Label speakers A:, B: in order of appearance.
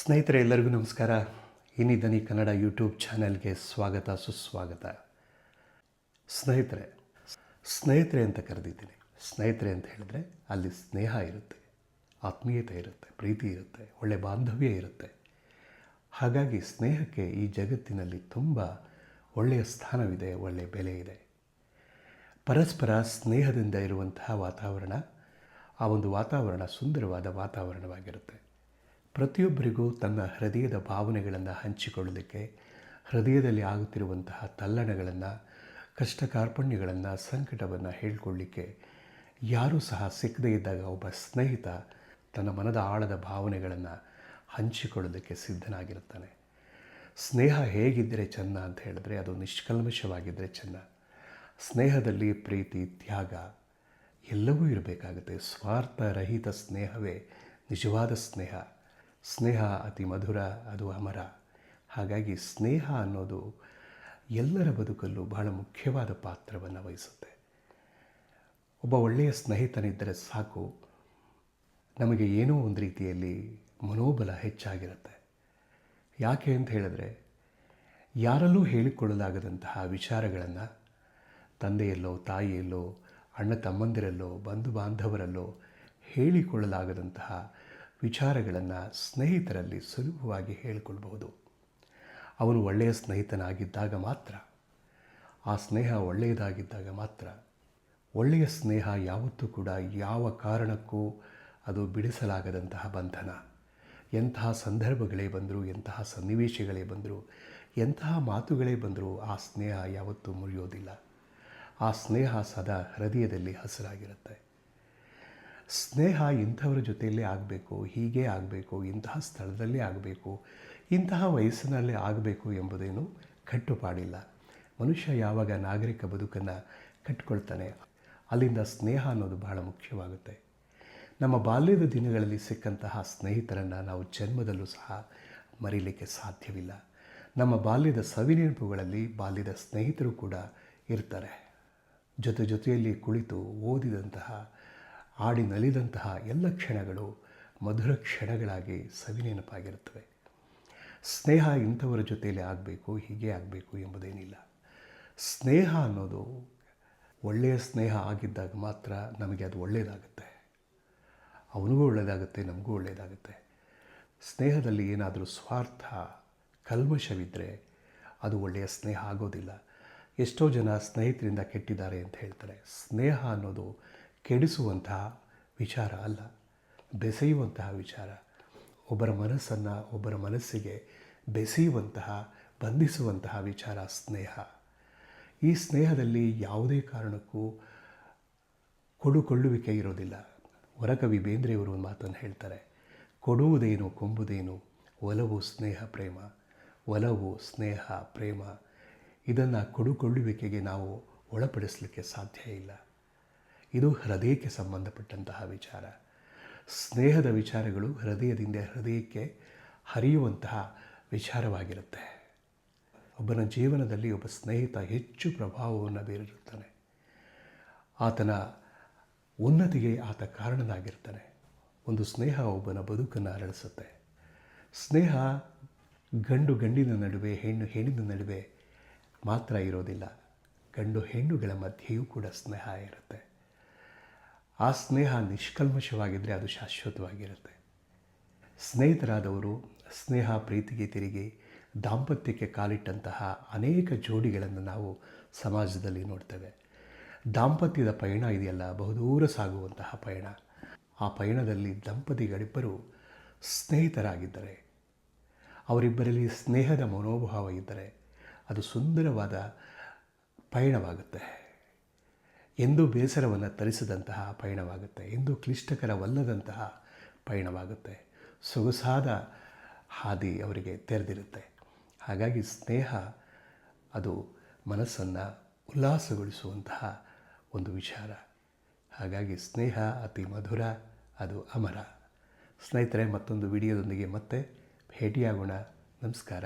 A: ಸ್ನೇಹಿತರೆ, ಎಲ್ಲರಿಗೂ ನಮಸ್ಕಾರ. ಇನ್ನಿದ್ದನಿ ಕನ್ನಡ ಯೂಟ್ಯೂಬ್ ಚಾನೆಲ್ಗೆ ಸ್ವಾಗತ, ಸುಸ್ವಾಗತ. ಸ್ನೇಹಿತರೆ ಸ್ನೇಹಿತರೆ ಅಂತ ಕರೆದಿದ್ದೀನಿ. ಸ್ನೇಹಿತರೆ ಅಂತ ಹೇಳಿದ್ರೆ ಅಲ್ಲಿ ಸ್ನೇಹ ಇರುತ್ತೆ, ಆತ್ಮೀಯತೆ ಇರುತ್ತೆ, ಪ್ರೀತಿ ಇರುತ್ತೆ, ಒಳ್ಳೆ ಬಾಂಧವ್ಯ ಇರುತ್ತೆ. ಹಾಗಾಗಿ ಸ್ನೇಹಕ್ಕೆ ಈ ಜಗತ್ತಿನಲ್ಲಿ ತುಂಬ ಒಳ್ಳೆಯ ಸ್ಥಾನವಿದೆ ಒಳ್ಳೆಯ ಬೆಲೆ ಇದೆ. ಪರಸ್ಪರ ಸ್ನೇಹದಿಂದ ಇರುವಂತಹ ವಾತಾವರಣ, ಆ ಒಂದು ವಾತಾವರಣ ಸುಂದರವಾದ ವಾತಾವರಣವಾಗಿರುತ್ತೆ. ಪ್ರತಿಯೊಬ್ಬರಿಗೂ ತನ್ನ ಹೃದಯದ ಭಾವನೆಗಳನ್ನು ಹಂಚಿಕೊಳ್ಳಲಿಕ್ಕೆ ಹೃದಯದಲ್ಲಿ ಆಗುತ್ತಿರುವಂತಹ ತಲ್ಲಣಗಳನ್ನು ಕಷ್ಟ ಕಾರ್ಪಣ್ಯಗಳನ್ನು ಸಂಕಟವನ್ನು ಹೇಳಿಕೊಳ್ಳಿಕ್ಕೆ ಯಾರೂ ಸಹ ಸಿಕ್ಕದೇ ಇದ್ದಾಗ ಒಬ್ಬ ಸ್ನೇಹಿತ ತನ್ನ ಮನದ ಆಳದ ಭಾವನೆಗಳನ್ನು ಹಂಚಿಕೊಳ್ಳೋದಕ್ಕೆ ಸಿದ್ಧನಾಗಿರುತ್ತಾನೆ. ಸ್ನೇಹ ಹೇಗಿದ್ದರೆ ಚೆನ್ನ ಅಂತ ಹೇಳಿದ್ರೆ ಅದು ನಿಷ್ಕಲ್ಮಶವಾಗಿದ್ದರೆ ಚೆನ್ನ. ಸ್ನೇಹದಲ್ಲಿ ಪ್ರೀತಿ, ತ್ಯಾಗ ಎಲ್ಲವೂ ಇರಬೇಕಾಗುತ್ತೆ. ಸ್ವಾರ್ಥರಹಿತ ಸ್ನೇಹವೇ ನಿಜವಾದ ಸ್ನೇಹ. ಸ್ನೇಹ ಅತಿ ಮಧುರ, ಅದು ಅಮರ. ಹಾಗಾಗಿ ಸ್ನೇಹ ಅನ್ನೋದು ಎಲ್ಲರ ಬದುಕಲ್ಲೂ ಬಹಳ ಮುಖ್ಯವಾದ ಪಾತ್ರವನ್ನು ವಹಿಸುತ್ತೆ. ಒಬ್ಬ ಒಳ್ಳೆಯ ಸ್ನೇಹಿತನಿದ್ದರೆ ಸಾಕು. ನಮಗೆ ಏನೋ ಒಂದು ರೀತಿಯಲ್ಲಿ ಮನೋಬಲ ಹೆಚ್ಚಾಗಿರುತ್ತೆ. ಯಾಕೆ ಅಂತ ಹೇಳಿದ್ರೆ, ಯಾರಲ್ಲೂ ಹೇಳಿಕೊಳ್ಳಲಾಗದಂತಹ ವಿಚಾರಗಳನ್ನು ತಂದೆಯಲ್ಲೋ, ತಾಯಿಯಲ್ಲೋ, ಅಣ್ಣ ತಮ್ಮಂದಿರಲ್ಲೋ ಬಂಧು ಬಾಂಧವರಲ್ಲೋ ಹೇಳಿಕೊಳ್ಳಲಾಗದಂತಹ ವಿಚಾರಗಳನ್ನು ಸ್ನೇಹಿತರಲ್ಲಿ ಸುಲಭವಾಗಿ ಹೇಳಿಕೊಳ್ಬಹುದು. ಅವನು ಒಳ್ಳೆಯ ಸ್ನೇಹಿತನಾಗಿದ್ದಾಗ ಮಾತ್ರ, ಆ ಸ್ನೇಹ ಒಳ್ಳೆಯದಾಗಿದ್ದಾಗ ಮಾತ್ರ ಒಳ್ಳೆಯ ಸ್ನೇಹ ಯಾವತ್ತೂ ಕೂಡ ಯಾವ ಕಾರಣಕ್ಕೂ ಅದು ಬಿಡಿಸಲಾಗದಂತಹ ಬಂಧನ. ಎಂತಹ ಸಂದರ್ಭಗಳೇ ಬಂದರೂ, ಎಂತಹ ಸನ್ನಿವೇಶಗಳೇ ಬಂದರೂ, ಎಂತಹ ಮಾತುಗಳೇ ಬಂದರೂ ಆ ಸ್ನೇಹ ಯಾವತ್ತೂ ಮುರಿಯೋದಿಲ್ಲ. ಆ ಸ್ನೇಹ ಸದಾ ಹೃದಯದಲ್ಲಿ ಹಸಿರಾಗಿರುತ್ತೆ. ಸ್ನೇಹ ಇಂಥವರ ಜೊತೆಯಲ್ಲೇ ಆಗಬೇಕು, ಹೀಗೆ ಆಗಬೇಕು, ಇಂತಹ ಸ್ಥಳದಲ್ಲಿ ಆಗಬೇಕು, ಇಂತಹ ವಯಸ್ಸಿನಲ್ಲೇ ಆಗಬೇಕು ಎಂಬುದೇನು ಕಟ್ಟುಪಾಡಿಲ್ಲ. ಮನುಷ್ಯ ಯಾವಾಗ ನಾಗರಿಕ ಬದುಕನ್ನು ಕಟ್ಕೊಳ್ತಾನೆ, ಅಲ್ಲಿಂದ ಸ್ನೇಹ ಅನ್ನೋದು ಬಹಳ ಮುಖ್ಯವಾಗುತ್ತೆ. ನಮ್ಮ ಬಾಲ್ಯದ ದಿನಗಳಲ್ಲಿ ಸಿಕ್ಕಂತಹ ಸ್ನೇಹಿತರನ್ನು ನಾವು ಜನ್ಮದಲ್ಲೂ ಸಹ ಮರೀಲಿಕ್ಕೆ ಸಾಧ್ಯವಿಲ್ಲ. ನಮ್ಮ ಬಾಲ್ಯದ ಸವಿನೆನಪುಗಳಲ್ಲಿ ಬಾಲ್ಯದ ಸ್ನೇಹಿತರು ಕೂಡ ಇರ್ತಾರೆ. ಜೊತೆ ಜೊತೆಯಲ್ಲಿ ಕುಳಿತು ಓದಿದಂತಹ ಆಡಿ ನಲಿದಂತಹ ಎಲ್ಲ ಕ್ಷಣಗಳು ಮಧುರ ಕ್ಷಣಗಳಾಗಿ ಸವಿನೆನಪಾಗಿರುತ್ತವೆ ಸ್ನೇಹ ಇಂಥವರ ಜೊತೆಯಲ್ಲಿ ಆಗಬೇಕು, ಹೀಗೆ ಆಗಬೇಕು ಎಂಬುದೇನಿಲ್ಲ. ಸ್ನೇಹ ಅನ್ನೋದು ಒಳ್ಳೆಯ ಸ್ನೇಹ ಆಗಿದ್ದಾಗ ಮಾತ್ರ ನಮಗೆ ಅದು ಒಳ್ಳೆಯದಾಗುತ್ತೆ. ಅವನಿಗೂ ಒಳ್ಳೆಯದಾಗುತ್ತೆ, ನಮಗೂ ಒಳ್ಳೆಯದಾಗುತ್ತೆ. ಸ್ನೇಹದಲ್ಲಿ ಏನಾದರೂ ಸ್ವಾರ್ಥ ಕಲ್ಮಶವಿದ್ದರೆ ಅದು ಒಳ್ಳೆಯ ಸ್ನೇಹ ಆಗೋದಿಲ್ಲ. ಎಷ್ಟೋ ಜನ ಸ್ನೇಹಿತರಿಂದ ಕೆಟ್ಟಿದ್ದಾರೆ ಅಂತ ಹೇಳ್ತಾರೆ. ಸ್ನೇಹ ಅನ್ನೋದು ಕೆಡಿಸುವಂತಹ ವಿಚಾರ ಅಲ್ಲ, ಬೆಸೆಯುವಂತಹ ವಿಚಾರ. ಒಬ್ಬರ ಮನಸ್ಸನ್ನು ಒಬ್ಬರ ಮನಸ್ಸಿಗೆ ಬೆಸೆಯುವಂತಹ, ಬಂಧಿಸುವಂತಹ ವಿಚಾರ ಸ್ನೇಹ. ಈ ಸ್ನೇಹದಲ್ಲಿ ಯಾವುದೇ ಕಾರಣಕ್ಕೂ ಕೊಡುಕೊಳ್ಳುವಿಕೆ ಇರೋದಿಲ್ಲ. ವರಕವಿ ಬೇಂದ್ರೆಯವರು ಒಂದು ಮಾತನ್ನು ಹೇಳ್ತಾರೆ, ಕೊಡುವುದೇನು ಕೊಂಬುದೇನು, ಒಲವು ಸ್ನೇಹ ಪ್ರೇಮ, ಒಲವು ಸ್ನೇಹ ಪ್ರೇಮ. ಇದನ್ನು ಕೊಡುಕೊಳ್ಳುವಿಕೆಗೆ ನಾವು ಒಳಪಡಿಸಲಿಕ್ಕೆ ಸಾಧ್ಯ ಇಲ್ಲ. ಇದು ಹೃದಯಕ್ಕೆ ಸಂಬಂಧಪಟ್ಟಂತಹ ವಿಚಾರ. ಸ್ನೇಹದ ವಿಚಾರಗಳು ಹೃದಯದಿಂದ ಹೃದಯಕ್ಕೆ ಹರಿಯುವಂತಹ ವಿಚಾರವಾಗಿರುತ್ತೆ. ಒಬ್ಬನ ಜೀವನದಲ್ಲಿ ಒಬ್ಬ ಸ್ನೇಹಿತ ಹೆಚ್ಚು ಪ್ರಭಾವವನ್ನು ಬೀರಿರುತ್ತಾನೆ. ಆತನ ಉನ್ನತಿಗೆ ಆತ ಕಾರಣನಾಗಿರ್ತಾನೆ. ಒಂದು ಸ್ನೇಹ ಒಬ್ಬನ ಬದುಕನ್ನು ಅರಳಿಸುತ್ತೆ. ಸ್ನೇಹ ಗಂಡು ಗಂಡಿನ ನಡುವೆ, ಹೆಣ್ಣು ಹೆಣ್ಣಿನ ನಡುವೆ ಮಾತ್ರ ಇರೋದಿಲ್ಲ. ಗಂಡು ಹೆಣ್ಣುಗಳ ಮಧ್ಯೆಯೂ ಕೂಡ ಸ್ನೇಹ ಇರುತ್ತೆ. ಆ ಸ್ನೇಹ ನಿಷ್ಕಲ್ಮಶವಾಗಿದ್ದರೆ ಅದು ಶಾಶ್ವತವಾಗಿರುತ್ತೆ. ಸ್ನೇಹಿತರಾದವರು ಸ್ನೇಹ, ಪ್ರೀತಿಗೆ ತಿರುಗಿ ದಾಂಪತ್ಯಕ್ಕೆ ಕಾಲಿಟ್ಟಂತಹ ಅನೇಕ ಜೋಡಿಗಳನ್ನು ನಾವು ಸಮಾಜದಲ್ಲಿ ನೋಡ್ತೇವೆ. ದಾಂಪತ್ಯದ ಪಯಣ ಇದೆಯಲ್ಲ, ಬಹುದೂರ ಸಾಗುವಂತಹ ಪಯಣ. ಆ ಪಯಣದಲ್ಲಿ ದಂಪತಿಗಳಿಬ್ಬರು ಸ್ನೇಹಿತರಾಗಿದ್ದರೆ, ಅವರಿಬ್ಬರಲ್ಲಿ ಸ್ನೇಹದ ಮನೋಭಾವ ಇದ್ದರೆ ಅದು ಸುಂದರವಾದ ಪಯಣವಾಗುತ್ತೆ. ಎಂದೂ ಬೇಸರವನ್ನು ತರಿಸದಂತಹ ಪಯಣವಾಗುತ್ತೆ, ಎಂದೂ ಕ್ಲಿಷ್ಟಕರವಲ್ಲದಂತಹ ಪಯಣವಾಗುತ್ತೆ. ಸೊಗಸಾದ ಹಾದಿ ಅವರಿಗೆ ತೆರೆದಿರುತ್ತೆ. ಹಾಗಾಗಿ ಸ್ನೇಹ ಅದು ಮನಸ್ಸನ್ನು ಉಲ್ಲಾಸಗೊಳಿಸುವಂತಹ ಒಂದು ವಿಚಾರ. ಹಾಗಾಗಿ ಸ್ನೇಹ ಅತಿ ಮಧುರ, ಅದು ಅಮರ. ಸ್ನೇಹಿತರೆ, ಮತ್ತೊಂದು ವಿಡಿಯೋದೊಂದಿಗೆ ಮತ್ತೆ ಭೇಟಿಯಾಗೋಣ. ನಮಸ್ಕಾರ.